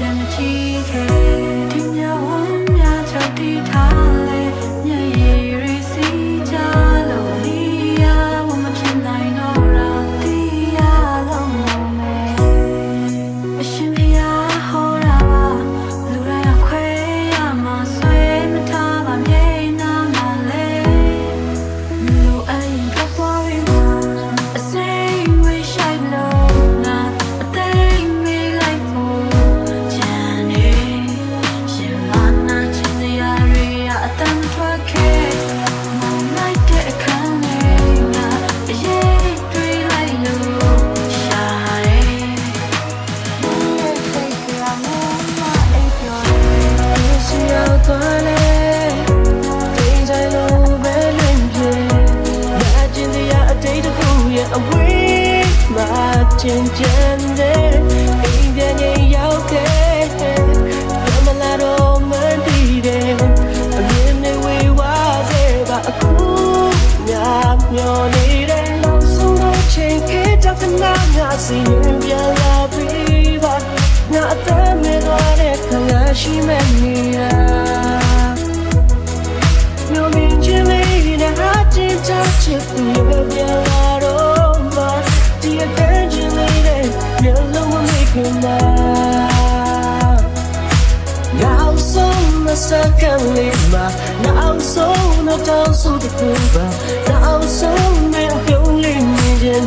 up a အတိတ်တစ်ခုရဲ့အဝေးမှာတင်ကြတဲ့အိမ်ပြန်ရင်ရောက်ခဲ့ဘယ်မလာတော့မသိတဲ့အမြင်နဲ့ဝေးဝါစေပါအခုညမျောနေတယ်နောက်ဆုံးတော့ချိန်ခေတ္တကနာငါစီရင်ပြန်လာပြီပါငါအသက်မဲ့သွားတဲ့ခါရှိမဲ့နေရ မမေ့ခင်မှာနောက်ဆုံးမစကန်လေးမှာနောက်ဆုံးတော့တောင်းဆိုတဲ့ကူပါနောက်ဆုံးနဲ့ပြုံးလေးမြင်